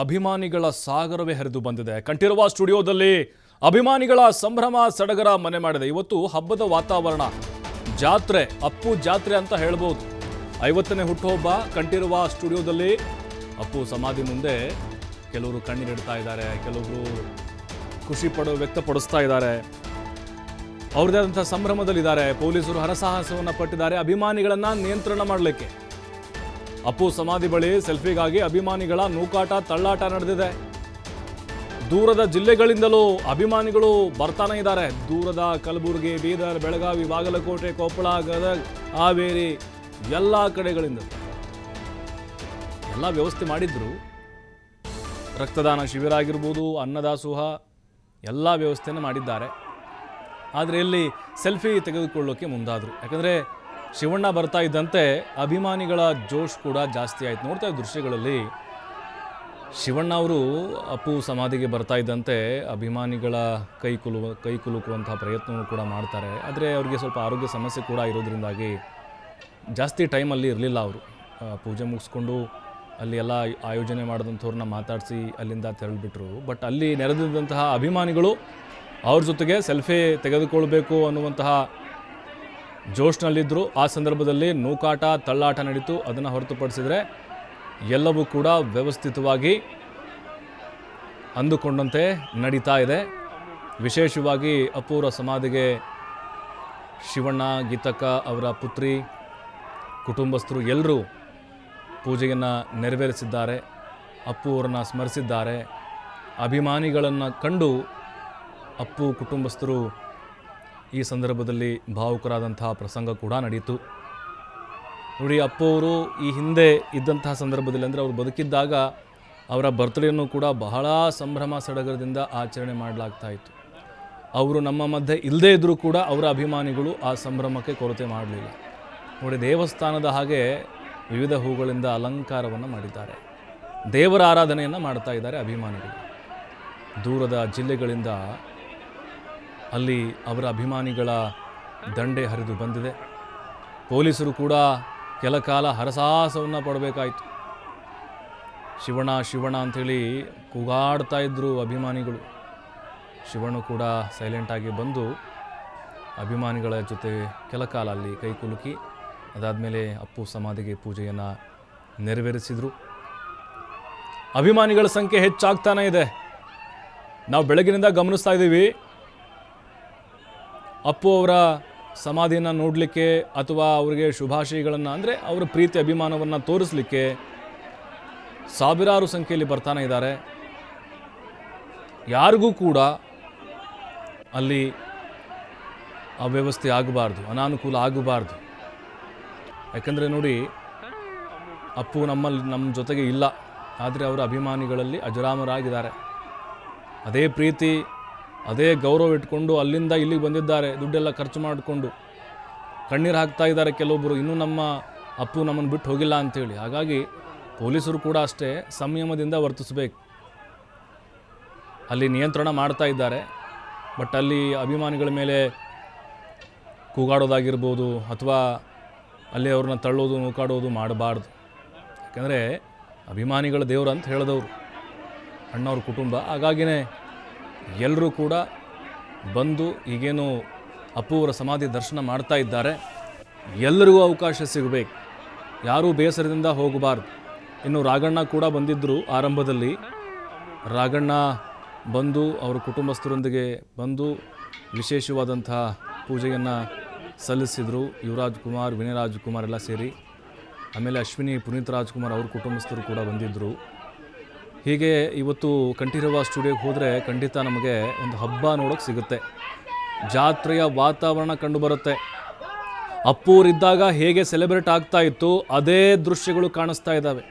ಅಭಿಮಾನಿಗಳ ಸಾಗರವೇ ಹರಿದು ಬಂದಿದೆ. ಕಂಠೀರವ ಸ್ಟುಡಿಯೋದಲ್ಲಿ ಅಭಿಮಾನಿಗಳ ಸಂಭ್ರಮ ಸಡಗರ ಮನೆ ಮಾಡಿದೆ. ಇವತ್ತು ಹಬ್ಬದ ವಾತಾವರಣ. ಜಾತ್ರೆ, ಅಪ್ಪು ಜಾತ್ರೆ ಅಂತ ಹೇಳ್ಬೋದು. ಐವತ್ತನೇ ಹುಟ್ಟುಹಬ್ಬ ಕಂಠೀರವ ಸ್ಟುಡಿಯೋದಲ್ಲಿ ಅಪ್ಪು ಸಮಾಧಿ ಮುಂದೆ ಕೆಲವರು ಕಣ್ಣೀರಿಡ್ತಾ ಇದ್ದಾರೆ. ಕೆಲವರು ಖುಷಿ ಪಡೋ, ವ್ಯಕ್ತಪಡಿಸ್ತಾ ಇದ್ದಾರೆ. ಅವ್ರದೇ ಆದಂಥ ಸಂಭ್ರಮದಲ್ಲಿದ್ದಾರೆ. ಪೊಲೀಸರು ಹರಸಾಹಸವನ್ನು ಪಟ್ಟಿದ್ದಾರೆ. ಅಭಿಮಾನಿಗಳನ್ನು ನಿಯಂತ್ರಣ ಮಾಡಲಿಕ್ಕೆ. ಅಪ್ಪು ಸಮಾಧಿ ಬಳಿ ಸೆಲ್ಫಿಗಾಗಿ ಅಭಿಮಾನಿಗಳ ನೂಕಾಟ ತಳ್ಳಾಟ ನಡೆದಿದೆ. ದೂರದ ಜಿಲ್ಲೆಗಳಿಂದಲೂ ಅಭಿಮಾನಿಗಳು ಬರ್ತಾನೆ ಇದ್ದಾರೆ. ದೂರದ ಕಲಬುರಗಿ, ಬೀದರ್, ಬೆಳಗಾವಿ, ಬಾಗಲಕೋಟೆ, ಕೊಪ್ಪಳ, ಗದಗ್, ಹಾವೇರಿ ಎಲ್ಲ ಕಡೆಗಳಿಂದ ಎಲ್ಲ ವ್ಯವಸ್ಥೆ ಮಾಡಿದ್ರು. ರಕ್ತದಾನ ಶಿಬಿರ ಆಗಿರ್ಬೋದು, ಅನ್ನದಾಸೋಹ ಎಲ್ಲ ವ್ಯವಸ್ಥೆಯನ್ನು ಮಾಡಿದ್ದಾರೆ. ಆದರೆ ಇಲ್ಲಿ ಸೆಲ್ಫಿ ತೆಗೆದುಕೊಳ್ಳೋಕೆ ಮುಂದಾದರು. ಯಾಕಂದರೆ ಶಿವಣ್ಣ ಬರ್ತಾ ಇದ್ದಂತೆ ಅಭಿಮಾನಿಗಳ ಜೋಶ್ ಕೂಡ ಜಾಸ್ತಿ ಆಯ್ತು. ನೋಡ್ತಾ ಇದ್ದ ದೃಶ್ಯಗಳಲ್ಲಿ ಶಿವಣ್ಣ ಅವರು ಅಪ್ಪು ಸಮಾಧಿಗೆ ಬರ್ತಾ ಇದ್ದಂತೆ ಅಭಿಮಾನಿಗಳ ಕೈ ಕುಲು ಕೈ ಕುಲುಕುವಂತಹ ಪ್ರಯತ್ನವೂ ಕೂಡ ಮಾಡ್ತಾರೆ. ಆದರೆ ಅವರಿಗೆ ಸ್ವಲ್ಪ ಆರೋಗ್ಯ ಸಮಸ್ಯೆ ಕೂಡ ಇರೋದ್ರಿಂದಾಗಿ ಜಾಸ್ತಿ ಟೈಮಲ್ಲಿ ಇರಲಿಲ್ಲ ಅವರು. ಪೂಜೆ ಮುಗಿಸ್ಕೊಂಡು ಅಲ್ಲಿ ಎಲ್ಲ ಆಯೋಜನೆ ಮಾಡಿದಂಥವ್ರನ್ನ ಮಾತಾಡಿಸಿ ಅಲ್ಲಿಂದ ತೆರಳಿಬಿಟ್ರು. ಬಟ್ ಅಲ್ಲಿ ನೆರೆದಿದ್ದಂತಹ ಅಭಿಮಾನಿಗಳು ಅವ್ರ ಜೊತೆಗೆ ಸೆಲ್ಫಿ ತೆಗೆದುಕೊಳ್ಬೇಕು ಅನ್ನುವಂತಹ ಜೋಶ್ನಲ್ಲಿದ್ದರು ಆ ಸಂದರ್ಭದಲ್ಲಿ ನೂಕಾಟ, ತಳ್ಳಾಟ ನಡೀತು. ಅದನ್ನು ಹೊರತುಪಡಿಸಿದರೆ ಎಲ್ಲವೂ ಕೂಡ ವ್ಯವಸ್ಥಿತವಾಗಿ ಅಂದುಕೊಂಡಂತೆ ನಡೀತಾ ಇದೆ. ವಿಶೇಷವಾಗಿ ಅಪೂರ್ವ ಸಮಾಧಿಗೆ ಶಿವಣ್ಣ, ಗೀತಕ್ಕ ಅವರ ಪುತ್ರಿ, ಕುಟುಂಬಸ್ಥರು ಎಲ್ಲರೂ ಪೂಜೆಯನ್ನು ನೆರವೇರಿಸಿದ್ದಾರೆ. ಅಪ್ಪು ಅವರನ್ನು ಸ್ಮರಿಸಿದ್ದಾರೆ. ಅಭಿಮಾನಿಗಳನ್ನು ಕಂಡು ಅಪ್ಪು ಕುಟುಂಬಸ್ಥರು ಈ ಸಂದರ್ಭದಲ್ಲಿ ಭಾವುಕರಾದಂತಹ ಪ್ರಸಂಗ ಕೂಡ ನಡೆಯಿತು ನೋಡಿ ಅಪ್ಪವರು ಈ ಹಿಂದೆ ಇದ್ದಂತಹ ಸಂದರ್ಭದಲ್ಲಿ ಅಂದರೆ ಅವರು ಬದುಕಿದ್ದಾಗ ಅವರ ಬರ್ತ್ಡೇಯನ್ನು ಕೂಡ ಬಹಳ ಸಂಭ್ರಮ ಸಡಗರದಿಂದ ಆಚರಣೆ ಮಾಡಲಾಗ್ತಾ ಇತ್ತು. ಅವರು ನಮ್ಮ ಮಧ್ಯೆ ಇಲ್ಲದೇ ಇದ್ದರೂ ಕೂಡ ಅವರ ಅಭಿಮಾನಿಗಳು ಆ ಸಂಭ್ರಮಕ್ಕೆ ಕೊರತೆ ಮಾಡಲಿಲ್ಲ. ನೋಡಿ, ದೇವಸ್ಥಾನದ ಹಾಗೆ ವಿವಿಧ ಹೂಗಳಿಂದ ಅಲಂಕಾರವನ್ನು ಮಾಡಿದ್ದಾರೆ. ದೇವರ ಆರಾಧನೆಯನ್ನು ಮಾಡ್ತಾ ಇದ್ದಾರೆ ಅಭಿಮಾನಿಗಳು. ದೂರದ ಜಿಲ್ಲೆಗಳಿಂದ ಅಲ್ಲಿ ಅವರ ಅಭಿಮಾನಿಗಳ ದಂಡೆ ಹರಿದು ಬಂದಿದೆ. ಪೊಲೀಸರು ಕೂಡ ಕೆಲ ಕಾಲ ಹರಸಾಹಸವನ್ನು ಪಡಬೇಕಾಯಿತು. ಶಿವಣ ಶಿವಣ ಅಂಥೇಳಿ ಕೂಗಾಡ್ತಾ ಇದ್ದರು ಅಭಿಮಾನಿಗಳು. ಶಿವಣ್ಣ ಕೂಡ ಸೈಲೆಂಟಾಗಿ ಬಂದು ಅಭಿಮಾನಿಗಳ ಜೊತೆ ಕೆಲ ಕಾಲ ಅಲ್ಲಿ ಕೈ ಕುಲುಕಿ, ಅದಾದಮೇಲೆ ಅಪ್ಪು ಸಮಾಧಿಗೆ ಪೂಜೆಯನ್ನು ನೆರವೇರಿಸಿದರು. ಅಭಿಮಾನಿಗಳ ಸಂಖ್ಯೆ ಹೆಚ್ಚಾಗ್ತಾನೇ ಇದೆ. ನಾವು ಬೆಳಗಿನಿಂದ ಗಮನಿಸ್ತಾ ಇದ್ದೀವಿ. ಅಪ್ಪು ಅವರ ಸಮಾಧಿಯನ್ನು ನೋಡಲಿಕ್ಕೆ ಅಥವಾ ಅವರಿಗೆ ಶುಭಾಶಯಗಳನ್ನು, ಅಂದರೆ ಅವರ ಪ್ರೀತಿ ಅಭಿಮಾನವನ್ನು ತೋರಿಸಲಿಕ್ಕೆ ಸಾವಿರಾರು ಸಂಖ್ಯೆಯಲ್ಲಿ ಬರ್ತಾನೆ ಇದ್ದಾರೆ. ಯಾರಿಗೂ ಕೂಡ ಅಲ್ಲಿ ಅವ್ಯವಸ್ಥೆ ಆಗಬಾರ್ದು, ಅನಾನುಕೂಲ ಆಗಬಾರ್ದು. ಯಾಕಂದರೆ ನೋಡಿ, ಅಪ್ಪು ನಮ್ಮಲ್ಲಿ ನಮ್ಮ ಜೊತೆಗೆ ಇಲ್ಲ, ಆದರೆ ಅವರ ಅಭಿಮಾನಿಗಳಲ್ಲಿ ಅಜರಾಮರಾಗಿದ್ದಾರೆ. ಅದೇ ಪ್ರೀತಿ ಅದೇ ಗೌರವ ಇಟ್ಕೊಂಡು ಅಲ್ಲಿಂದ ಇಲ್ಲಿಗೆ ಬಂದಿದ್ದಾರೆ, ದುಡ್ಡೆಲ್ಲ ಖರ್ಚು ಮಾಡಿಕೊಂಡು. ಕಣ್ಣೀರು ಹಾಕ್ತಾ ಇದ್ದಾರೆ ಕೆಲವೊಬ್ಬರು ಇನ್ನೂ ನಮ್ಮ ಅಪ್ಪು ನಮ್ಮನ್ನು ಬಿಟ್ಟು ಹೋಗಿಲ್ಲ ಅಂತೇಳಿ. ಹಾಗಾಗಿ ಪೊಲೀಸರು ಕೂಡ ಅಷ್ಟೇ ಸಂಯಮದಿಂದ ವರ್ತಿಸಬೇಕು. ಅಲ್ಲಿ ನಿಯಂತ್ರಣ ಮಾಡ್ತಾ ಇದ್ದಾರೆ. ಬಟ್ ಅಲ್ಲಿ ಅಭಿಮಾನಿಗಳ ಮೇಲೆ ಕೂಗಾಡೋದಾಗಿರ್ಬೋದು ಅಥವಾ ಅಲ್ಲಿ ಅವ್ರನ್ನ ತಳ್ಳೋದು, ನೂಕಾಡೋದು ಮಾಡಬಾರ್ದು. ಯಾಕೆಂದರೆ ಅಭಿಮಾನಿಗಳ ದೇವರು ಅಂತ ಹೇಳಿದವರು. ಅಣ್ಣವ್ರ ಕುಟುಂಬ. ಹಾಗಾಗಿನೇ ಎಲ್ಲರೂ ಕೂಡ ಬಂದು ಈಗೇನು ಅಪ್ಪುವರ ಸಮಾಧಿ ದರ್ಶನ ಮಾಡ್ತಾ ಇದ್ದಾರೆ. ಎಲ್ಲರಿಗೂ ಅವಕಾಶ ಸಿಗಬೇಕು. ಯಾರೂ ಬೇಸರದಿಂದ ಹೋಗಬಾರ್ದು. ಇನ್ನು ರಾಗಣ್ಣ ಕೂಡ ಬಂದಿದ್ದರು ಆರಂಭದಲ್ಲಿ. ರಾಗಣ್ಣ ಬಂದು ಅವರ ಕುಟುಂಬಸ್ಥರೊಂದಿಗೆ ಬಂದು ವಿಶೇಷವಾದಂತಹ ಪೂಜೆಯನ್ನು ಸಲ್ಲಿಸಿದರು. ಯುವರಾಜ್ ಕುಮಾರ್, ವಿನಯ್ ರಾಜ್ಕುಮಾರ್ ಎಲ್ಲ ಸೇರಿ. ಆಮೇಲೆ ಅಶ್ವಿನಿ, ಪುನೀತ್ ರಾಜ್ಕುಮಾರ್ ಅವ್ರ ಕುಟುಂಬಸ್ಥರು ಕೂಡ ಬಂದಿದ್ದರು ಹೀಗೆ ಇವತ್ತು ಕಂಠೀರವ ಸ್ಟುಡಿಯೋಗೆ ಹೋದರೆ ಖಂಡಿತ ನಮಗೆ ಒಂದು ಹಬ್ಬ ನೋಡೋಕೆ ಸಿಗುತ್ತೆ. ಜಾತ್ರೆಯ ವಾತಾವರಣ ಕಂಡುಬರುತ್ತೆ ಅಪ್ಪೂರಿದ್ದಾಗ ಹೇಗೆ ಸೆಲೆಬ್ರೇಟ್ ಆಗ್ತಾ ಇತ್ತು, ಅದೇ ದೃಶ್ಯಗಳು ಕಾಣಿಸ್ತಾ ಇದ್ದಾವೆ.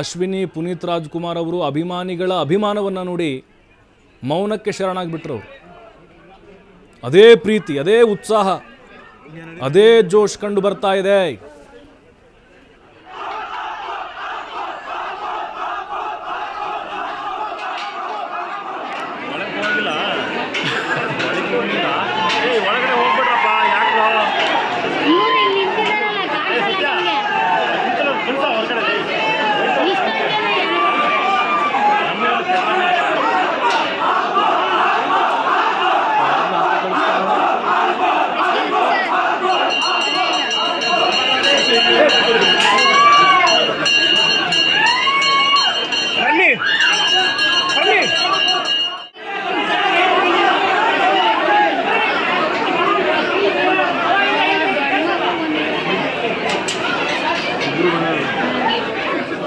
ಅಶ್ವಿನಿ, ಪುನೀತ್ ರಾಜ್ಕುಮಾರ್ ಅವರು ಅಭಿಮಾನಿಗಳ ಅಭಿಮಾನವನ್ನು ನೋಡಿ ಮೌನಕ್ಕೆ ಶರಣಾಗಿಬಿಟ್ರು ಅವರು. ಅದೇ ಪ್ರೀತಿ, ಅದೇ ಉತ್ಸಾಹ, ಅದೇ ಜೋಶ್ ಕಂಡು ಬರ್ತಾ ಇದೆ.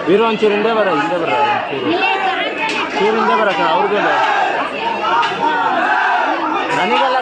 ವೀರವಂಚೂರು ಹಿಂದೆ ಬರ ಹಿಂದೆ ಬರ ಚೂರು ಹಿಂದೆ ಬರಕ್ಕ ಅವ್ರಿಗೂ ನನಗೆಲ್ಲ